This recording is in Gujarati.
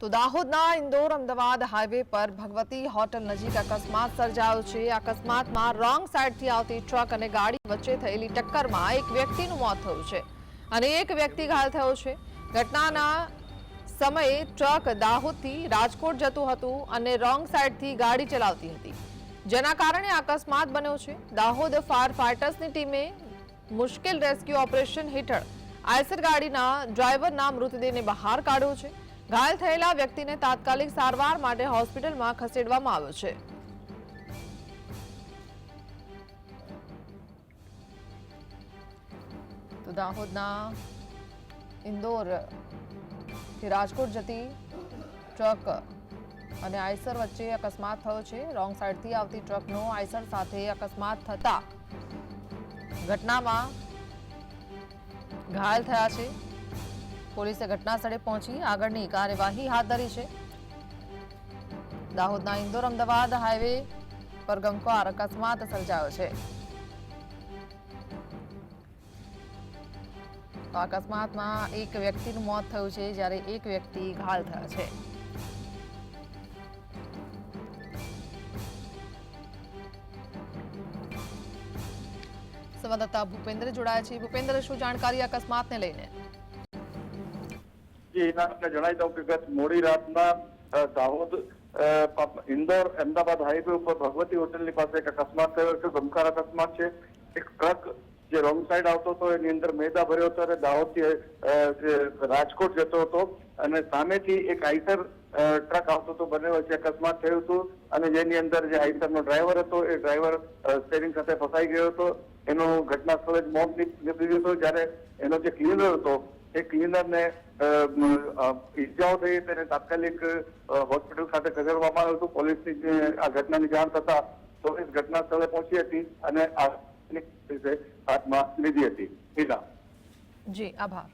તો દાહોદના ઇન્દોર અમદાવાદ હાઈવે પર ભગવતી હોટલ નજીક અકસ્માત સર્જાયો છે. અકસ્માતમાં રોંગ સાઈડથી આવતી ટ્રક અને ગાડી વચ્ચે થયેલી ટક્કરમાં એક વ્યક્તિનું મોત થયું છે અને એક વ્યક્તિ ઘાયલ થયો છે. ઘટનાના સમયે ટ્રક દાહોદથી રાજકોટ જતું હતું અને રોંગ સાઈડથી ગાડી ચલાવતી હતી. જેના કારણે અકસ્માત બન્યો છે. દાહોદ ફાયર ફાઇટર્સની ટીમે મુશ્કેલ રેસ્ક્યુ ઓપરેશન હેઠળ આયસર ગાડીના ડ્રાઈવરના મૃતદેહને બહાર કાઢ્યો છે. ઘાયલ થયેલા વ્યક્તિને તાત્કાલિક સારવાર માટે હોસ્પિટલમાં ખસેડવામાં આવ્યો છે. તો દાહોદના ઇન્દોરથી રાજકોટ જતી ટ્રક અને આઈસર વચ્ચે અકસ્માત થયો છે. રોંગ સાઈડથી આવતી ટ્રકનો આઈસર સાથે અકસ્માત થતા ઘટનામાં ઘાયલ થયા છે. પોલીસે ઘટના સ્થળે પહોંચી આગળની કાર્યવાહી હાથ ધરી છે. દાહોદના ઇન્દોર અમદાવાદ હાઈવે પર ગમખ્વાર અકસ્માત સર્જાયો છે. અકસ્માતમાં એક વ્યક્તિનું મોત થયું છે, જ્યારે એક વ્યક્તિ ઘાયલ થયા છે. સંવાદદાતા ભૂપેન્દ્ર જોડાયા છે. ભૂપેન્દ્ર, શું જાણકારી અકસ્માતને લઈને? જી જણાવી દઉં કે ગત મોડી રાતના દાહોદ ઇન્દોર અમદાવાદ હાઈવે ઉપર ભગવતી હોટલની પાસે એક અકસ્માત થયો છે ગમખાર અકસ્માત છે એક ટ્રક જે રોંગ સાઈડ આવતો હતો એની અંદર મેદા ભર્યો હતો અને દાહોદથી રાજકોટ જતો હતો અને સામેથી એક આઈસર ટ્રક આવતો હતો બંને વચ્ચે અકસ્માત થયું હતું અને જેની અંદર જે આઈસરનો ડ્રાઈવર હતો એ ડ્રાઈવર સ્ટેરિંગ સાથે ફસાઈ ગયો હતો એનો ઘટના સ્થળે જ મોત નીપ- નીપજી ગયું હતું જ્યારે એનો જે ક્લીનર હતો એ ક્લીનરને ઈજાઓ થઈ તેને તાત્કાલિક હોસ્પિટલ ખાતે ખસેડવામાં આવ્યું હતું. પોલીસની આ ઘટનાની જાણ થતા પોલીસ ઘટના સ્થળે પહોંચી હતી અને આ હાથમાં લીધી હતી. હિના જી, આભાર.